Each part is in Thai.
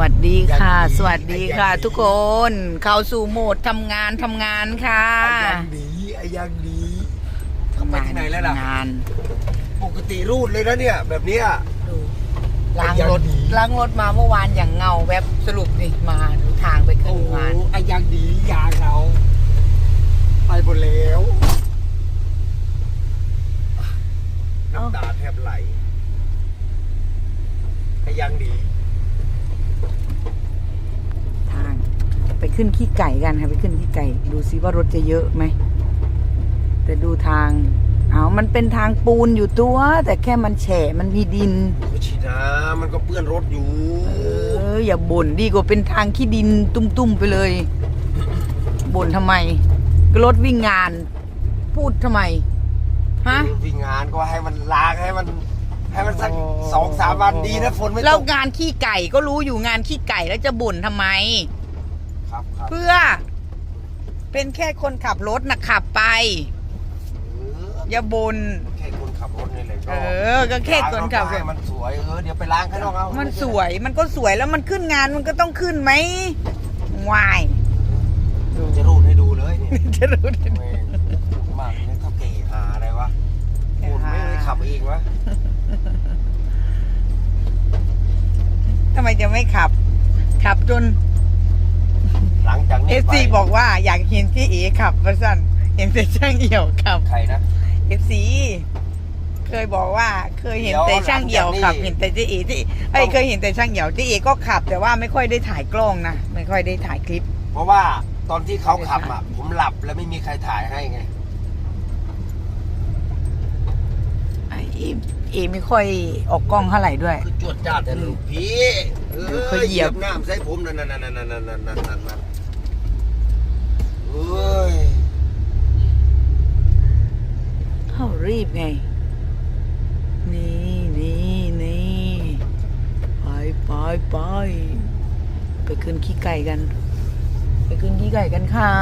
วัสดีค่ะ สวัสดีค่ะ ทุกคน เข้าสู่โหมดทำงานทำงานค่ะไอ้ยังดีไอ้ยังดีเขาไปที่ไหนแล้วล่ะงาน ปกติรูดเลยนะเนี่ย แบบเนี้ยดูล้างรถไอ้ยังดีล้างรถมาเมื่อวานอย่างเงาแวบสรุปนี่มาดูทางไปขึ้โอ้นโหงานไอ้ยังดียางเรา ไปหมดแล้วน้ำตาแทบไหลไอ้ยังดี ทาง ไป ขึ้นขี้ไก่กันค่ะไปขึ้นขี้ไก่ ดูซิว่ารถจะเยอะไหม แต่ดูทางเอามันเป็นทางปูนอยู่ตัว แต่แค่มันแฉะมันมีดินไม่ชินะมันก็เปื้อนรถอยู่ เอออย่าบ่นดีกว่าเป็นทางขี้ดินตุ้มๆไปเลย บ่นทำไมก็รถวิ่งงาน พูดทำไม ฮะ วิ่งงานก็ให้มันล้างให้มัน ให้มันสักสองสามวันดีนะฝนไม่แล้วตกงานขี้ไก่ก็รู้อยู่งานขี้ไก่แล้วจะบ่นทำไม ครับครับเพื่อ เป็นแค่คนขับรถนะขับไป เอออย่าบ่นแค่คนขับรถนี่แหละก็เออก็แค่คนขับให้มันสวย เออ เดี๋ยวไปล้างข้างนอกเอามัมันสวยมันก็สวยแล้วมันขึ้นงานมันก็ต้องขึ้นไหมวายจะรูดให้ดูเลยเนี่ยจะรู้ได้แม่งมากเลยเท่าเก๋หาอะไรวะพูดไม่ได้ขับเองวะทำไมจะไม่ขับ ขับจน หลังจากนี้เอฟซีบอกว่าอยากเห็นพี่เอขับประสันเห็นแต่ช่างเอี่ยวขับใครนะ เอฟซีเคยบอกว่าเคยเห็นแต่ช่างเอี่ยวขับ เห็นแต่ที่เอที่เอ้เคยเห็นแต่ช่างเอี่ยวที่เอก็ขับ แต่ว่าไม่ค่อยได้ถ่ายกล้องนะไม่ค่อยได้ถ่ายคลิป เพราะว่าตอนที่เขาขับอะ ผมหลับแล้วไม่มีใครถ่ายให้ไง ไอเอเอไม่ค่อยออกกล้องเท่าไหร่ด้วย คือจวดจ้าดแต่ลูกพี่เออเหยียบน้ำใส่ผมนั่นนั่นนั่นนั่นนั่นนั่นนั่น เอ้ยเขารีบไง นี่นี่นี่ไปไปไปไปขึ้นขี้ไก่กัน ไปขึ้นขี้ไก่กันค่ะ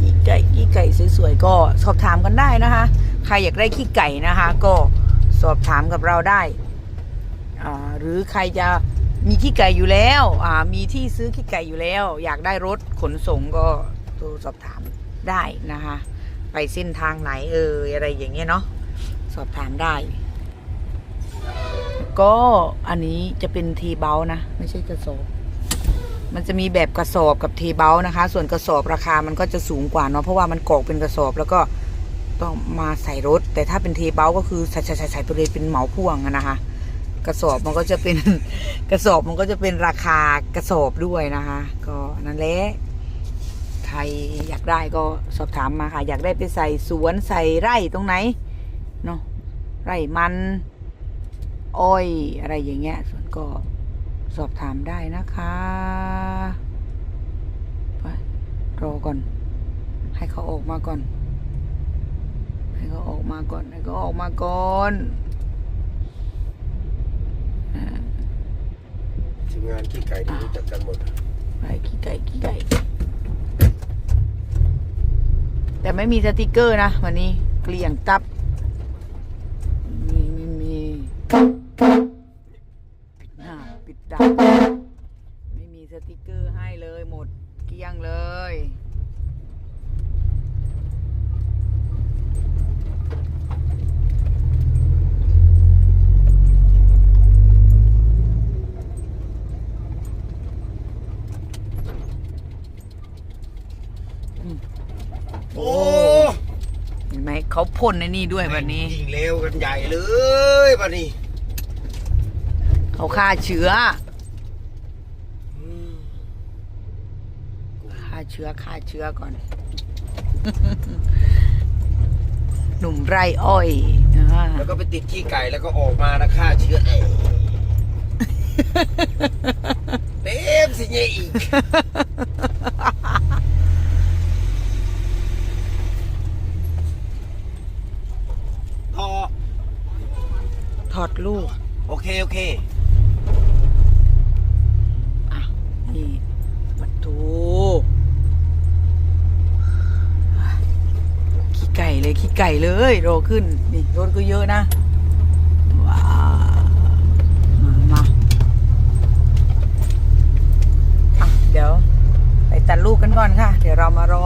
ขี้ไก่ขี้ไก่สวยๆก็สอบถามกันได้นะคะ ใครอยากได้ขี้ไก่นะคะ ก็สอบถามกับเราได้หรือใครจะ มีขี้ไก่อยู่แล้ว อ่า มีที่ซื้อขี้ไก่อยู่แล้ว อยากได้รถขนส่งก็โทรสอบถามได้นะคะ ไปเส้นทางไหนเอ่ยอะไรอย่างเงี้ยเนาะสอบถามได้ ก็อันนี้จะเป็นทีเบลนะ ไม่ใช่กระสอบมันจะมีแบบกระสอบกับทีเบลนะคะ ส่วนกระสอบราคามันก็จะสูงกว่าเนาะเพราะว่ามันกอกเป็นกระสอบแล้วก็ต้องมาใส่รถ แต่ถ้าเป็นทีเบลก็คือใส่ใส่ใส่ใส่ไปเลยเป็นเหมาพ่วงนะคะ กระสอบมันก็จะเป็นกระสอบมันก็จะเป็นราคากระสอบด้วยนะคะ ก็นั่นแหละใครอยากได้ก็สอบถามมาค่ะ อยากได้ไปใส่สวนใส่ไร่ตรงไหนเนาะไร่มันอ้อยอะไรอย่างเงี้ย ส่วนก็สอบถามได้นะคะไปรอก่อน ให้เขาออกมาก่อน ให้เขาออกมาก่อน ให้เขาออกมาก่อนอ่า ที มงานขี้ไก่ที่รู้จักกันหมดไปขี้ไก่ขี้ไก่ แต่ไม่มีสติกเกอร์นะวันนี้เกลี่ยงตับ มีไม่มีปิดหน้าปิดดาไม่มีสติกเกอร์ให้เลยหมดเกลี้ยงเลย โอ้ เห็นไหมเขาพ่นในนี่ด้วยวันนี้ ยิงเร็วกันใหญ่เลยวันนี้เขาฆ่าเชื้ออืมฆ่าเชื้อฆ่าเชื้อก่อน หนุ่มไร่อ้อยอ่าแล้วก็ไปติดขี้ไก่แล้วก็ออกมานะฆ่าเชื้อเองเต็มสิเนี่ยอีก ถอดลูกโอเค โอเคอะนี่ประตูขี้ไก่เลยขี้ไก่เลยโรขึ้น นี่รถก็เยอะนะ ว้ามามาอะเดี๋ยว ไปตัดลูกกันก่อนค่ะ เดี๋ยวเรามารอ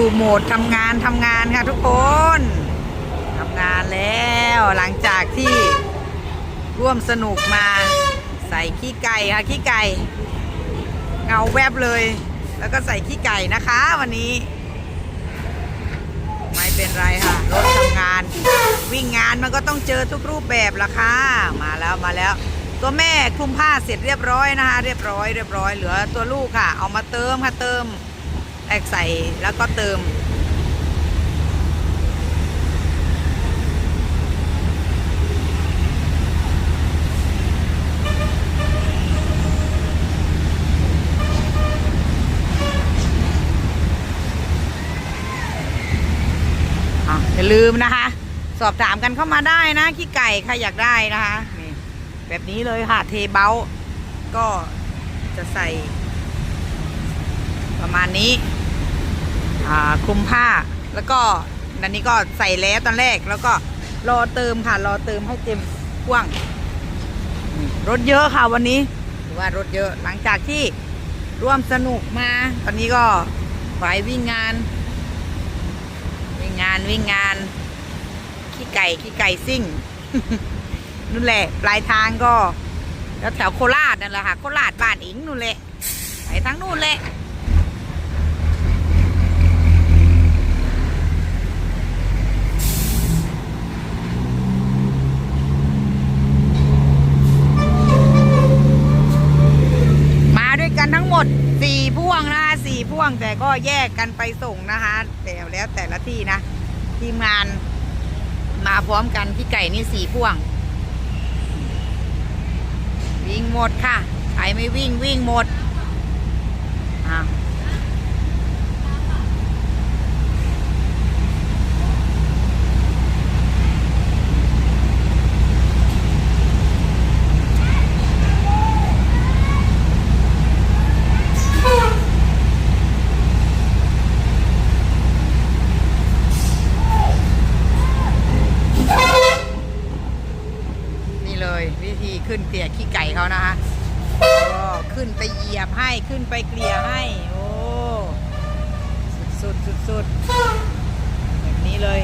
สู่โหมดทำงานทำงานค่ะทุกคนทำงานแล้วหลังจากที่ร่วมสนุกมาใส่ขี้ไก่ค่ะขี้ไก่เงาแวบเลย แล้วก็ใส่ขี้ไก่นะคะวันนี้ ไม่เป็นไรค่ะรถทำงาน วิ่งงานมันก็ต้องเจอทุกรูปแบบละค่ะมาแล้วมาแล้ว ตัวแม่คลุมผ้าเสร็จเรียบร้อยนะคะ เรียบร้อยเรียบร้อยเหลือตัวลูกค่ะ เอามาเติมค่ะเติม แอกใส่แล้วก็เติม อย่าลืมนะคะ สอบถามกันเข้ามาได้นะขี้ไก่ใครอยากได้นะคะแบบนี้เลยค่ะ เทเบ้าก็จะใส่ประมาณนี้ คลุมผ้าแล้วก็นันนี้ก็ใส่แล้วตอนแรกแล้วก็รอเติมค่ะ รอเติมให้เต็มกว้าง รถเยอะค่ะวันนี้ถือว่ารถเยอะหลังจากที่ร่วมสนุกมา ตอนนี้ก็ไปวิ่งงาน วิ่งงานวิ่งงาน ขี้ไก่ขี้ไก่ซิ่งนู่นแหละ ปลายทางก็ แล้วแถวโคราชนั่นแหละค่ะ โคราชบ้านอิงนู่นแหละไปทั้งนู่นแหละ ก็แยกกันไปส่งนะคะแต่แล้วแต่ละที่นะ ทีมงานมาพร้อมกันพี่ไก่นี่สี่พ่วง วิ่งหมดค่ะใครไม่วิ่งวิ่งหมดอ่านี่เลยวิธี ขึ้นเตี่ยขี้ไก่เขานะคะก็ขึ้นไปเหยียบให้ขึ้นไปเกลี่ยให้ โอ้สุดสุดสุดสดแบบนี้เลย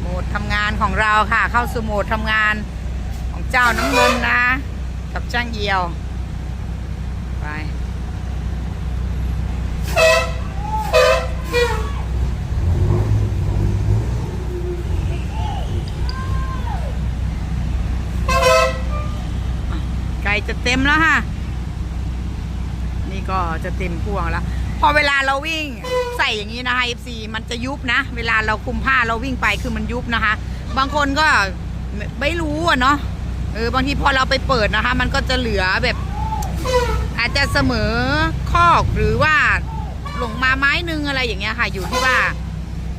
โหมดทำงานของเราค่ะ เข้าสู่โหมดทำงาน ของเจ้าน้ำเงินนะ กับจ้างเอียว ไปไก่จะเต็มแล้วค่ะนี่ก็จะเต็มพ่วงแล้ว พอเวลาเราวิ่งใส่อย่างนี้นะคะ FC มันจะยุบนะ เวลาเราคุมผ้าเราวิ่งไปคือมันยุบนะคะ บางคนก็ไม่รู้อะเนาะ เออบางทีพอเราไปเปิดนะคะ มันก็จะเหลือแบบ อาจจะเสมอคอกหรือว่าหลงมาไม้นึงอะไรอย่างเงี้ยค่ะ อยู่ที่ว่า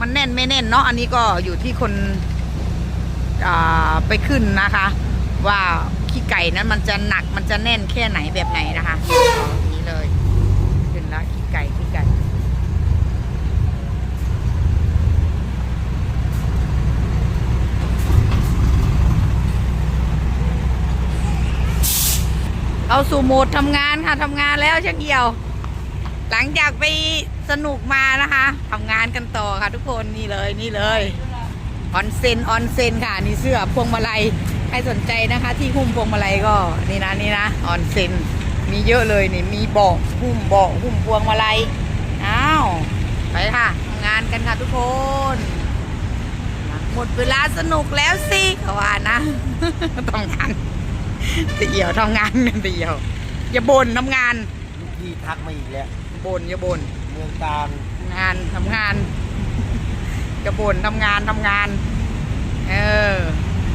มันแน่นไม่แน่นเนาะอันนี้ก็อยู่ที่คนอ่าไปขึ้นนะคะ ว่าขี้ไก่นั้นมันจะหนักมันจะแน่นแค่ไหนแบบไหนนะคะอย่างนี้เลย ขึ้นแล้วขี้ไก่ขี้ไก่ เอาสู่โหมดทำงานค่ะทำงานแล้วเช่นเดียว หลังจากไปสนุกมานะคะทำงานกันต่อค่ะทุกคนนี่เลยนี่เลยออนเซนออนเซนค่ะนี่เสื้อพวงมาลัยใครสนใจนะคะ ที่หุ้มพวงมาลัยก็นี่นะนี่นะออนเซนมีเยอะเลยนี่มีเบาะหุ้มเบาะหุ้มพวงมาลัยอ้าวไปค่ะทำงานกันค่ะทุกคน หมดเวลาสนุกแล้วสิเขาว่านะทำงาน ตะเหี่ยวทำงานกันตะเหี่ยว อย่าบ่นทำงานลูกพี่ทักมาอีกแล้วบ่นอย่าบ่นเมืองการทำงานทำงานอย่าบ่นทำงานทำงาน เออ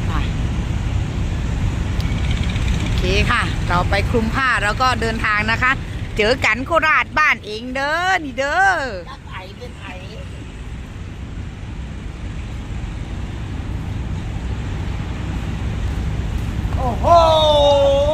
ไปโอเคค่ะ เราไปคลุมผ้าแล้วก็เดินทางนะคะ เจอกันโคราชบ้านเองเด้อนี่เด้อไอเป็นไอ 哦吼！